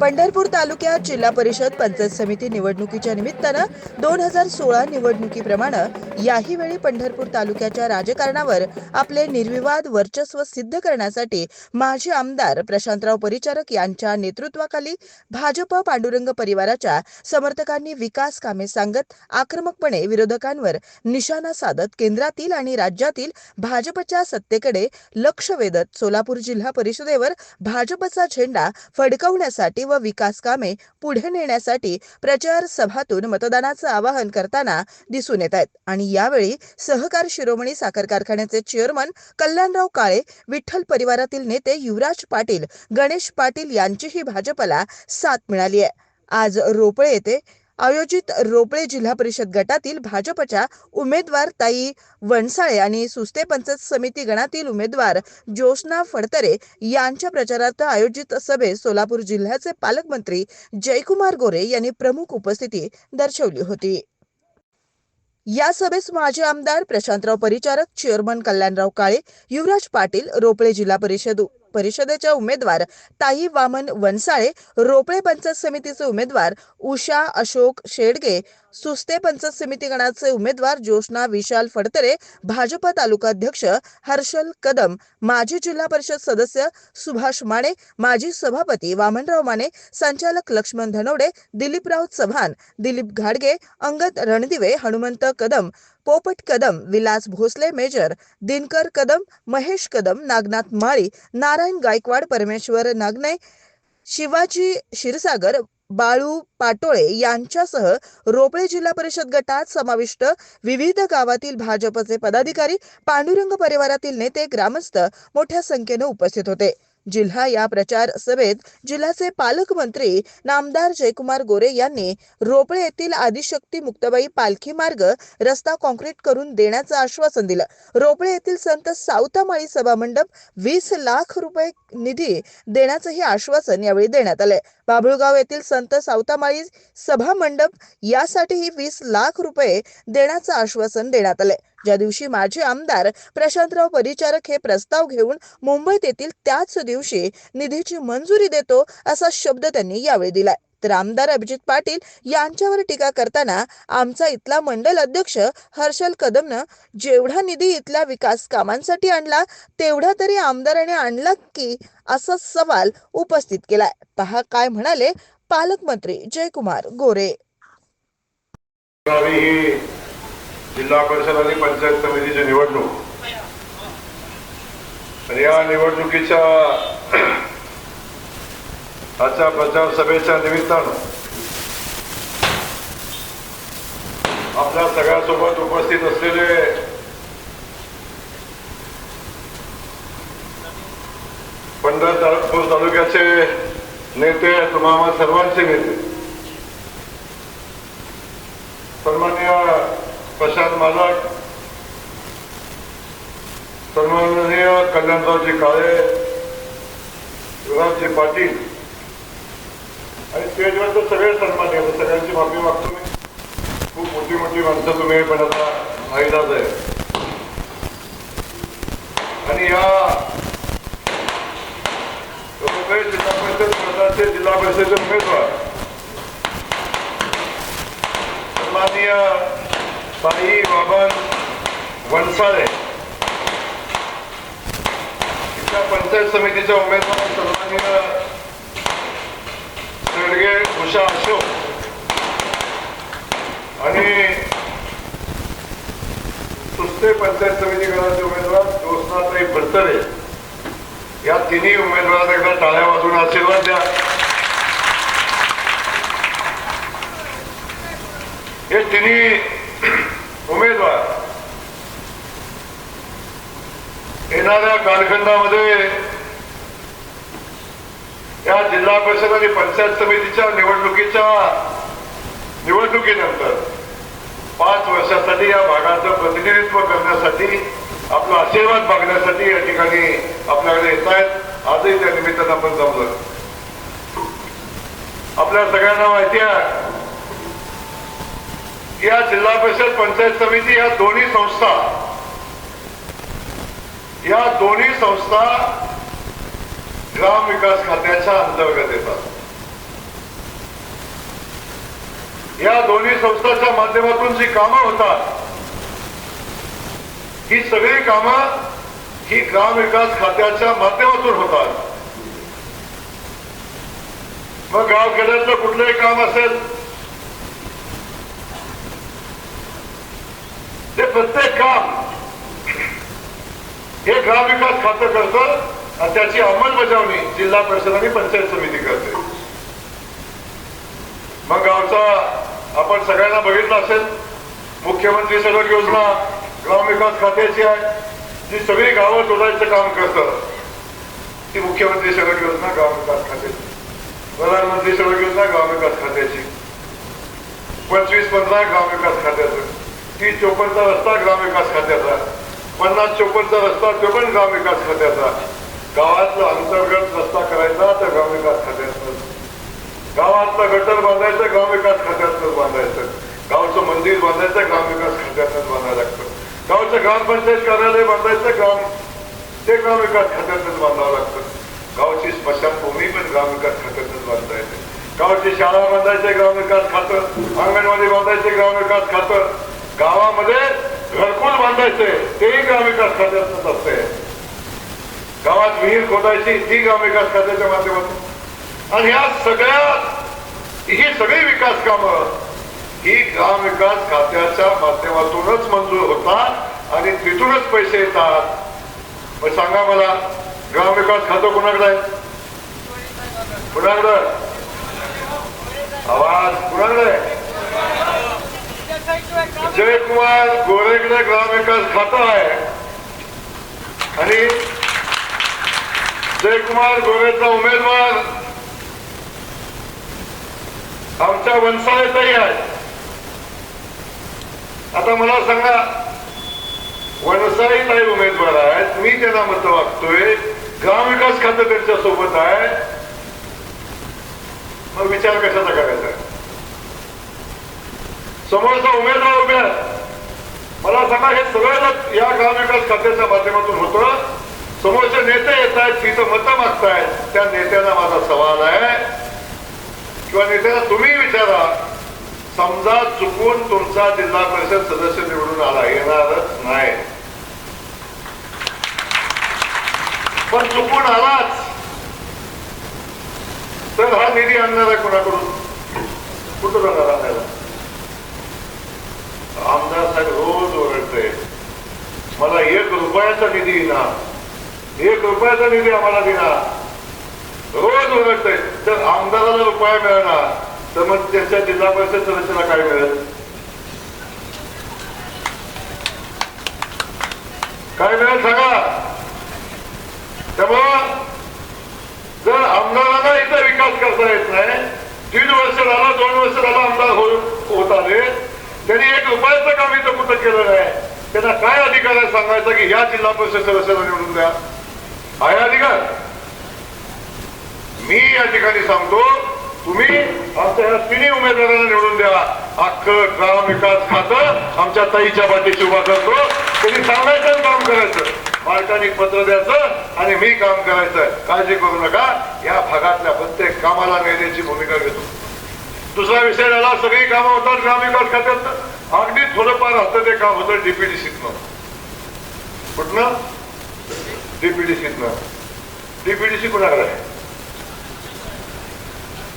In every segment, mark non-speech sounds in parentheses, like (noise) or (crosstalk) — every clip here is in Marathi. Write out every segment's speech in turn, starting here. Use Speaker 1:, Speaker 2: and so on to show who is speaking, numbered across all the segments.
Speaker 1: पंढरपूर तालुक्यात जिल्हा परिषद पंचायत समिती निवडणुकीच्या निमित्तानं दोन हजार सोळा निवडणुकीप्रमाणे याही वेळी पंढरपूर तालुक्याच्या राजकारणावर आपले निर्विवाद वर्चस्व सिद्ध करण्यासाठी माजी आमदार प्रशांतराव परिचारक यांच्या नेतृत्वाखाली भाजप पांडुरंग परिवाराच्या समर्थकांनी विकास कामे सांगत आक्रमकपणे विरोधकांवर निशाणा साधत केंद्रातील आणि राज्यातील भाजपच्या सत्तेकडे लक्ष वेधत सोलापूर जिल्हा परिषदेवर भाजपचा झेंडा फडकवण्यासाठी व विकास कामे पुढे नेण्यासाठी प्रचार सभातून मतदानाचं आवाहन करताना दिसून येत आहेत. आणि यावेळी सहकार शिरोमणी साखर कारखान्याचे चेअरमन कल्याणराव काळे विठ्ठल परिवारातील नेते युवराज पाटील गणेश पाटील यांचीही भाजपला साथ मिळाली आहे. आज रोपळे येथे आयोजित रोपळे जिल्हा परिषद गटातील भाजपच्या उमेदवार ताई वणसाळे आणि सुस्ते पंचायत समिती गणातील उमेदवार ज्योत्ना फडतरे यांच्या प्रचारार्थ आयोजित सभेत सोलापूर जिल्ह्याचे पालकमंत्री जयकुमार गोरे यांनी प्रमुख उपस्थिती दर्शवली होती. या सभेस माजी आमदार प्रशांतराव परिचारक चेअरमन कल्याणराव काळे युवराज पाटील रोपळे जिल्हा परिषद परिषदेच्या उमेदवार ताई वामन वनसाळे रोपळे पंचायत समितीचे उमेदवार उषा अशोक शेडगे सुस्ते पंचायत समिती गणाचे उमेदवार ज्योत्ना विशाल फडतरे भाजप तालुकाध्यक्ष हर्षल कदम माजी जिल्हा परिषद सदस्य सुभाष माने माजी सभापती वामनराव माने संचालक लक्ष्मण धनवडे दिलीपराव चव्हाण दिलीप घाडगे अंगद रणदिवे हनुमंत कदम पोपट कदम विलास भोसले मेजर दिनकर कदम महेश कदम नागनाथ माळी नारायण गायकवाड परमेश्वर नागने शिवाजी क्षीरसागर बाळू पाटोळे यांच्यासह रोपळे जिल्हा परिषद गटात समाविष्ट विविध गावातील भाजपचे पदाधिकारी पांडुरंग परिवारातील नेते ग्रामस्थ मोठ्या संख्येने उपस्थित होते. जिल्हा या प्रचार सभेत जिल्ह्याचे पालकमंत्री नामदार जयकुमार गोरे यांनी रोपळे येथील आदिशक्ती मुक्ताबाई पालखी मार्ग रस्ता कॉन्क्रीट करून देण्याचं आश्वासन दिलं. रोपळे येथील संत सावतामाळी सभा मंडप वीस लाख रुपये निधी देण्याचंही आश्वासन यावेळी देण्यात आलंय. बाभुळगाव येथील संत सावतामाळी सभा मंडप यासाठीही वीस लाख रुपये देण्याचं आश्वासन देण्यात आले ज्या दिवशी माजी आमदार प्रशांतराव परिचारक हे प्रस्ताव घेऊन मुंबईत येतील त्याच दिवशी निधीची मंजुरी देतो असा शब्द त्यांनी यावेळी दिलाय. तर आमदार अभिजित पाटील यांच्यावर टीका करताना आमचा इथला मंडल अध्यक्ष हर्षल कदमनं जेवढा निधी इथल्या विकास कामांसाठी आणला तेवढा तरी आमदाराने आणला की असा सवाल उपस्थित केलाय. पहा काय म्हणाले पालकमंत्री जयकुमार गोरे.
Speaker 2: जिल्हा परिषद आणि पंचायत समितीची निवडणूक. या निवडणुकीच्या आजच्या प्रचार सभेच्या निमित्तानं आपल्या सगळ्यासोबत उपस्थित असलेले पंढरपूर तालुक्याचे नेते तुम्हाला सर्वांचे नेते सन्मान्य प्रशांत मालक सन्माननीय कल्याणरावजी काळे युवराजजी पाटील आणि स्टेजवरचे सगळे सन्मान आहे सगळ्यांची माफी मागतो मी. खूप मोठी मोठी माणसं तुम्ही पण आता माहिलाच आहे आणि या जिल्हा परिषद पदाचे जिल्हा परिषदेचे उमेदवार सन्माननीय साई बाबन वनसाळे पंचायत समितीच्या उमेदवार सन्माननीय उषा अशोक आणि सुस्ते पंचायत समिती गणाचे उमेदवार ज्योत्नाताई भरतरे. या तिन्ही उमेदवारांना एकदा टाळ्या वाजून आशीर्वाद द्या. हे तिन्ही (clears throat) उमेदवार येणाऱ्या कालखंडामध्ये या जिल्हा परिषद आणि पंचायत समितीच्या निवडणुकीच्या निवडणुकीनंतर पाच वर्षासाठी या भागाचं प्रतिनिधित्व करण्यासाठी आपला आशीर्वाद मागण्यासाठी या ठिकाणी आपल्याकडे येत आहेत. आजही त्या निमित्तानं आपण जमलो आपल्या सगळ्यांना माहिती आहे या जिल्हा परिषद पंचायत समिती या दोन्ही संस्था या दोन्ही संस्था ग्राम विकास खात्याच्या अंतर्गत येतात या दोन्ही संस्थांच्या माध्यमातून जी कामं होतात ही सगळी कामं ही ग्राम विकास खात्याच्या माध्यमातून होतात. मग गावखेड्यातलं कुठलंही काम असेल ते प्रत्येक काम हे ग्रामविकास खातं करतं. त्याची अंमलबजावणी जिल्हा परिषद आणि पंचायत समिती करते. मग गावचा आपण सगळ्यांना बघितलं असेल मुख्यमंत्री सडक योजना ग्रामविकास खात्याची आहे जी सगळी गावं जोडायचं काम करतात ती मुख्यमंत्री सडक योजना ग्रामविकास खात्याची. प्रधानमंत्री सडक योजना ग्रामविकास खात्याची. पंचवीस पंधरा ग्रामविकास खात्याचं. तीस चोपन्नचा रस्ता ग्रामविकास खात्याचा. पन्नास चोपन्नचा रस्ता चोपन्न ग्रामविकास खात्याचा. गावातला अंतर्गत रस्ता करायचा तर ग्रामविकास खात्याचं गावातलं गटर बांधायचं ग्रामविकास खात्यातच बांधायचं. गावचं मंदिर बांधायचं ग्रामविकास खात्यातच बांधायला लागतं. गावचं ग्रामपंचायत कार्यालय बांधायचं ग्राम ते ग्रामविकास खात्यातच बांधावं लागतं. गावची स्मशानभूमी पण ग्रामविकास खात्यातच बांधता येते. गावची शाळा बांधायचे ग्रामविकास खातं. अंगणवाडी बांधायचे ग्रामविकास खातं. गावामध्ये घरकुल बांधायचे तेही ग्रामविकास खात्यातच असते. गावात विहीर खोदायची ती ग्रामविकास खात्याच्या माध्यमातून. आणि ह्या सगळ्या ही सगळी विकास कामं ही ग्राम विकास खात्याच्या माध्यमातूनच मंजूर होतात आणि तिथूनच पैसे येतात. मग सांगा मला ग्राम विकास खातं कुणाकडे आहे? कुणाकडं? आवाज कुणाकडे आहे? जयकुमार गोरेकडे ग्रामविकास खातं आहे. आणि जयकुमार गोरेचा उमेदवार. आमच्या वंसाळेतही आहे. आता मला सांगा वनसाळीताही उमेदवार आहेत. मी त्यांना मत वागतोय. ग्रामविकास खातं त्यांच्यासोबत आहे. मग विचार कशाचा करायचा समोरचा उमेदवार उभ्या मला सांगा हे सगळं या ग्रामविकास खात्याच्या माध्यमातून होतं? समोरचे नेते येत आहेत तिथं मतं मागतायत. त्या नेत्यांना माझा सवाल आहे. किंवा नेत्याला तुम्ही विचारा समजा चुकून तुमचा जिल्हा परिषद सदस्य निवडून आला येणारच नाही. पण चुकून आलाच. तर हा निधी आणणार आहे कोणाकडून? कुठं जाणार आणायला आमदार साहेब रोज ओरडते मला एक रुपयाचा निधी येणार. एक रुपयाचा निधी आम्हाला दिला रोज ओरडते तर आमदाराला रुपया मिळणार तर मग त्याच्या जिल्हा परिषद सदस्याला काय मिळेल? काय मिळेल सांगा? त्यामुळं जर आमदारांना इथं विकास करता येत नाही तीन वर्ष झाला दोन वर्ष झाला आमदार होत आले त्यांनी एक रुपयाचं काम इथं कुठं केलं नाही? त्यांना काय अधिकार आहे सांगायचं की या जिल्हा परिषद सदस्याला निवडून द्या? आहे अधिकार? मी या ठिकाणी सांगतो तुम्ही आमच्या या तिन्ही उमेदवारांना निवडून द्या. अख्खं ग्राम विकास खातं आमच्या ताईच्या पाठीशी उभा करतो. त्यांनी सांगायचं आणि काम करायचं. मालकाने पत्र द्यायचं आणि मी काम करायचं. काळजी करू नका. या भागातल्या प्रत्येक कामाला नेण्याची भूमिका घेतो. दुसरा विषय झाला सगळी कामं होतात ग्रामविकास खात्यात. अगदी थोडंफार असतं ते काम होतं डीपीडीसीतनं कुठनं? डीपीडीसीतनं डीपीडीसी कुणाकडे आहे?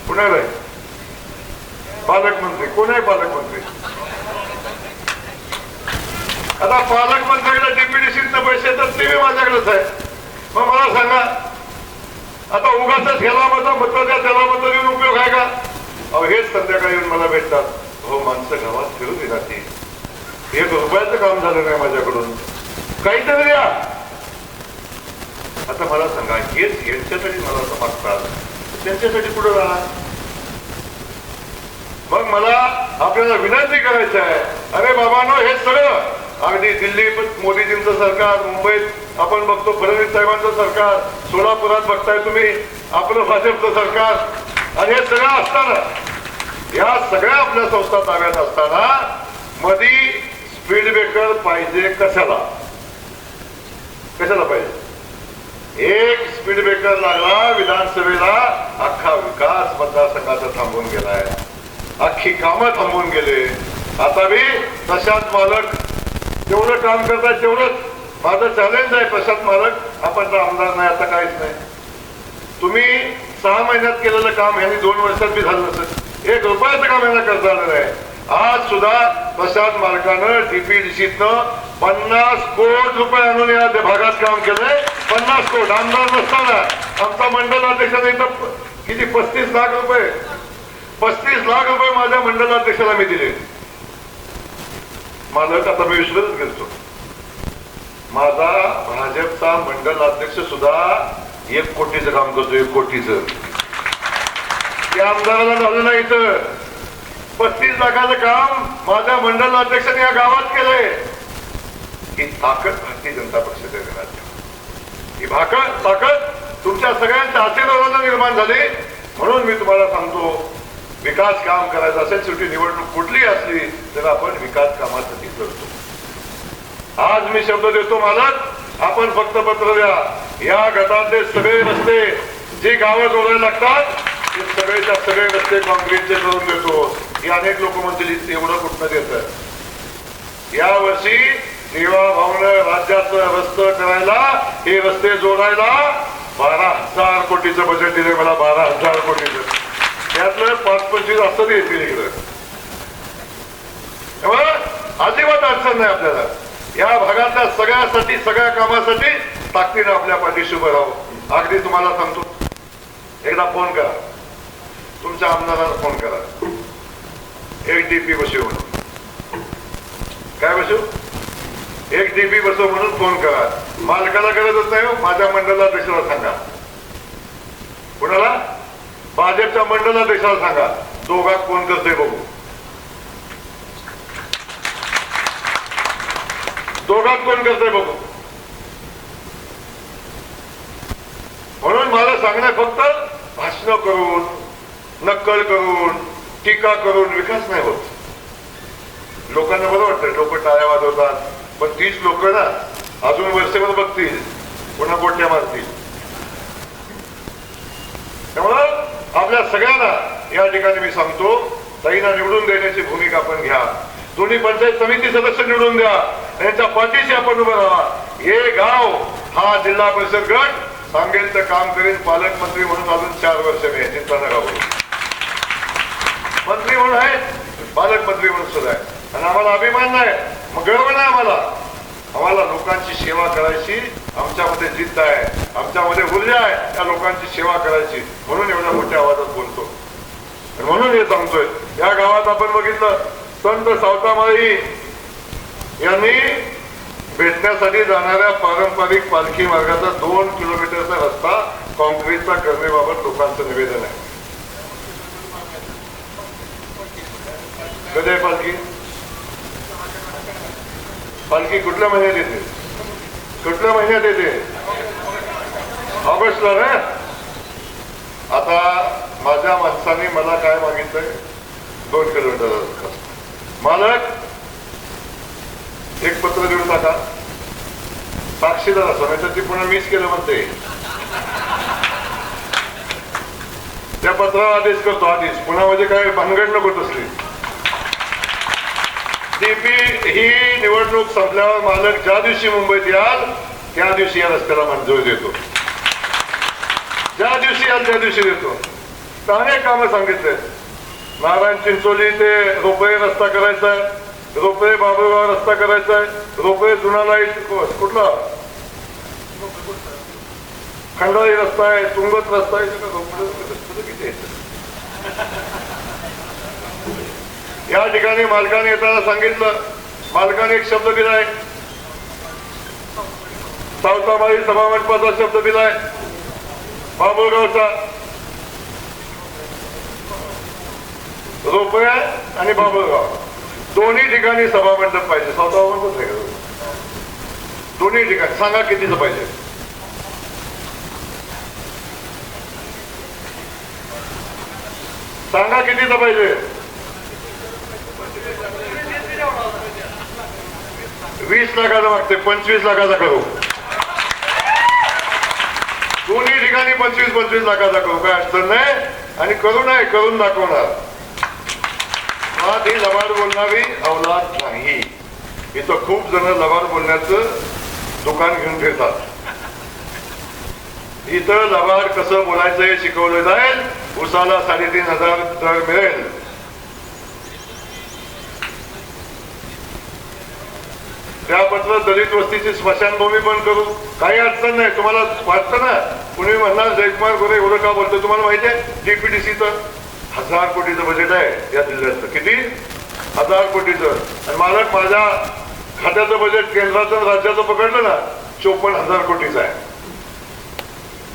Speaker 2: कुणाकडे आहे? पालकमंत्री. कोण आहे पालकमंत्री? आता पालकमंत्र्याकडे डीपीडीसीतनं पैसे तर ते मी माझ्याकडेच आहे. मग मला सांगा आता उगाच ह्याला मत मत द्या त्याला मत देऊन उपयोग आहे का? अहो हेच संध्याकाळी येऊन मला भेटतात. हो माणसं गावात फिरून येणार ती. एक रुपयाचं काम झालं नाही माझ्याकडून. काहीतरी द्या. आता मला सांगा हेच यांच्यासाठी मला असं मागतात त्यांच्यासाठी पुढे राहा मग मला आपल्याला विनंती करायची आहे. अरे बाबांनो हे सगळं अगदी दिल्ली मोदीजींचं सरकार मुंबईत आपण बघतो फडणवीस साहेबांचं सरकार सोलापुरात बघताय तुम्ही आपलं भाजपचं सरकार. आणि हे सगळं असताना या सगळ्या आपल्या संस्था ताब्यात असताना मधी स्पीड ब्रेकर पाहिजे कशाला? कशाला पाहिजे? एक स्पीड ब्रेकर लागला विधानसभेला अख्खा विकास मतदारसंघाचा थांबून गेलाय. अख्खी कामं थांबून गेले. आता मी प्रशांत मालक जेवढं काम करताय तेवढंच. माझं चॅलेंज आहे प्रशांत मालक आपण तर आमदार नाही आता काहीच नाही. तुम्ही सहा महिन्यात केलेलं काम यांनी दोन वर्षात बी झालं नसेल. एक रुपयाचं काम यांना करता आलं नाही. आज सुद्धा प्रशांत मालकानं डीपीडीसीतनं पन्नास कोटी रुपये आणून या भागात काम केलंय. पन्नास कोट आमदार नसताना आमचा मंडल अध्यक्षाने इथं किती? पस्तीस लाख रुपये. पस्तीस लाख रुपये माझ्या मंडलाध्यक्षाला मी दिले. मालक आता मी विश्वासच गेलतो. माझा भाजपचा मंडल अध्यक्ष सुद्धा एक कोटीचं काम करतो एक कोटीचं. त्या आमदाराला झालं नाही इथं. पस्तीस लाखाचं काम माझ्या मंडल अध्यक्षाने या गावात केलंय. ही ताकद भारतीय जनता पक्षाच्या घरात ही भाकर ताकद तुमच्या सगळ्यांच्या आशीर्वादानं निर्माण झाली. म्हणून मी तुम्हाला सांगतो विकास काम करायचं असेल शेवटी निवडणूक कुठली असली तर आपण विकास कामासाठी करतो. आज मी शब्द देतो मालक आपण फक्त पत्र द्या. या गटातले सगळे रस्ते जी गावं जोडायला लागतात ते सगळेच्या सगळे रस्ते कॉन्क्रीटचे करून देतो. ही अनेक लोक म्हणतील एवढं कुठनं देत या वर्षी देवा भावना राज्यात रस्ते करायला हे रस्ते जोडायला बारा हजार कोटीचं बजेट दिले मला बारा हजार कोटीचं. त्यातलं पाच पंचवीस असतं ते येतील इकडं. त्यामुळे अजिबात अडचण नाही आपल्याला. या भागातल्या सगळ्यासाठी सगळ्या कामासाठी ताकदीनं आपल्या पाठीशी उभं राहू अगदी तुम्हाला सांगतो. एकदा फोन करा. तुमच्या आमदाराला फोन करा. एक डीपी बसव म्हणून. काय बसू एक डीपी बसव म्हणून फोन करा. मालकाला गरजच नाही हो माझ्या मंडळाध्यक्षाला सांगा. कुणाला? भाजपच्या मंडळाध्यक्षाला सांगा. दोघात कोण करतोय बघू. दोघात कोण करतोय बघू. म्हणून मला सांगणं फक्त भाषण करून नक्कल करून टीका करून विकास नाही होत. लोकांना बरं वाटतं लोक टाळ्या वाजवतात. पण तीच लोक ना अजून वर्षभर बघतील पुन्हा गोट्या मारतील. त्यामुळं आपल्या सगळ्यांना या ठिकाणी मी सांगतो ताईंना निवडून देण्याची भूमिका आपण घ्या. दोन्ही पंचायत समिती सदस्य निवडून द्या त्यांच्या पाठीशी आपण उभं राहा. हे गाव हा जिल्हा परिषद गट सांगेल तर काम करेल पालकमंत्री म्हणून अजून चार वर्ष मी आहे, चिंता नका मंत्री म्हणून आहे पालकमंत्री म्हणून सुद्धा आहे आणि आम्हाला अभिमान नाही मग गर्व नाही आम्हाला. आम्हाला लोकांची सेवा करायची आमच्यामध्ये जिद्द आहे. आमच्यामध्ये ऊर्जा आहे त्या लोकांची सेवा करायची. म्हणून एवढ्या मोठ्या आवाजात बोलतो. म्हणून हे सांगतोय. या गावात आपण बघितलं संत सावतामाई यांनी भेटण्यासाठी जाणाऱ्या पारंपरिक पालखी मार्गाचा दोन किलोमीटरचा रस्ता कॉन्क्रीटचा करण्याबाबत लोकांचं निवेदन आहे. कधी आहे पालखी? पालखी कुठल्या महिन्यात येते? कुठल्या महिन्यात येते? ऑगस्टला ना? आता माझ्या माणसाने मला काय मागितलंय? दोन किलोमीटर मालक एक पत्र देऊन टाका. साक्षीदार असं नाही तर ती पुन्हा मिस केलं म्हणते. त्या पत्रावर आदेश करतो आधीच पुन्हा म्हणजे काय भानगड नको तसली. डीपी ही निवडणूक संपल्यावर मालक ज्या दिवशी मुंबईत याल त्या दिवशी या रस्त्याला मंजूर देतो. ज्या दिवशी याल त्या दिवशी देतो. तर अनेक कामं सांगितले नारायण चिंचोली ते रोपवे रस्ता करायचा आहे. रोपवे बाबुगाव रस्ता करायचा आहे. रोपवे जुना लाइट कुठला? खंडाळी रस्ता आहे तुंगत रस्ता आहे. सगळं किती या ठिकाणी मालकाने येताना सांगितलं. मालकाने एक शब्द दिलाय. सावताबाई सभामंडपाचा शब्द दिलाय. बाबुळगावचा. रोपया आणि बाबुळगाव. दोन्ही ठिकाणी सभामंडप पाहिजे. सावतामाळीच आहे? दोन्ही ठिकाणी. सांगा कितीचं पाहिजे? सांगा कितीचं पाहिजे? वीस लाखाचा मागते पंचवीस लाखाचा करू. दोन्ही ठिकाणी पंचवीस पंचवीस लाखाचा करू. काय अडचण नाही. आणि करू नाही करून दाखवणार. ही लबाड बोलणारी अवलाद नाही. इथं खूप जण लबाड बोलण्याचं दुकान घेऊन फिरतात. इथं लबाड कसं बोलायचं हे शिकवलं जाईल. उसाला साडेतीन हजार दर मिळेल. त्याबद्दल दलित वस्तीची स्मशानभूमी पण करू काही अडचण नाही. तुम्हाला वाटतं ना? कुणी म्हणणार जयकुमार गोरे एवढं का बोलतो तुम्हाला माहिती आहे? डीपीडीसीचं हजार कोटीचं बजेट आहे या जिल्ह्याचं. किती? हजार कोटीचं. आणि मालक माझ्या खात्याचं बजेट केंद्राचं आणि राज्याचं पकडलं ना चोपन्न हजार कोटीचं आहे.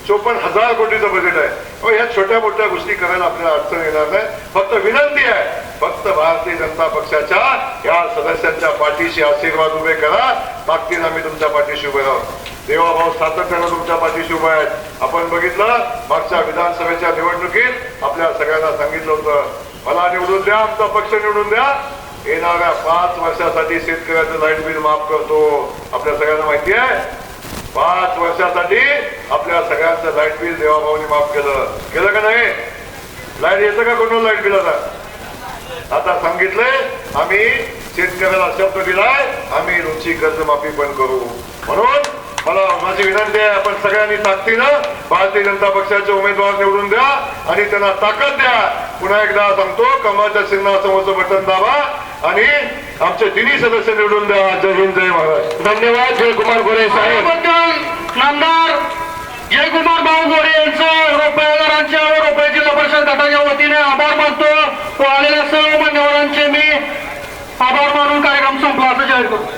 Speaker 2: चोपन्न हजार कोटीचं बजेट आहे. ह्या छोट्या मोठ्या गोष्टी करायला आपल्याला अडचण येणार नाही. फक्त विनंती आहे. फक्त भारतीय जनता पक्षाच्या या सदस्यांच्या पाठीशी आशीर्वाद उभे करा. ताकदीनं आम्ही तुमच्या पाठीशी उभे राहू. देवाभाऊ सातत्यानं तुमच्या पाठीशी उभे आहेत. आपण बघितलं मागच्या विधानसभेच्या निवडणुकीत आपल्या सगळ्यांना सांगितलं होतं मला निवडून द्या आमचा पक्ष निवडून द्या. येणाऱ्या पाच वर्षासाठी शेतकऱ्याचं लाइट बिल माफ करतो. आपल्या सगळ्यांना माहिती आहे? पाच वर्षासाठी आपल्या सगळ्यांचं लाइट बिल देवाभाऊनी माफ केलं. केलं का नाही? लाइट येतं का कोण लाइट बिल आता? आता सांगितलंय आम्ही शेतकऱ्याला शब्द दिलाय आम्ही रुची कर्जमाफी पण करू. म्हणून मला माझी विनंती आहे आपण सगळ्यांनी ताकदीनं भारतीय जनता पक्षाचे उमेदवार निवडून द्या आणि त्यांना ताकद द्या. पुन्हा एकदा सांगतो कमळाच्या चिन्हासमोरचं बटन दाबा आणि आमचे तिन्ही सदस्य निवडून द्या. जय हिंद जय महाराज धन्यवाद जयकुमार गोरे साहेब.
Speaker 3: नामदार जयकुमार भाऊ गोरे यांचं रुपयादारांच्या व रुपये जिल्हा परिषद गटाच्या वतीने आभार मानतो. व आलेल्या सर्व मान्यवरांचे मी आभार मानून कार्यक्रम संपला असं जाहीर करतो.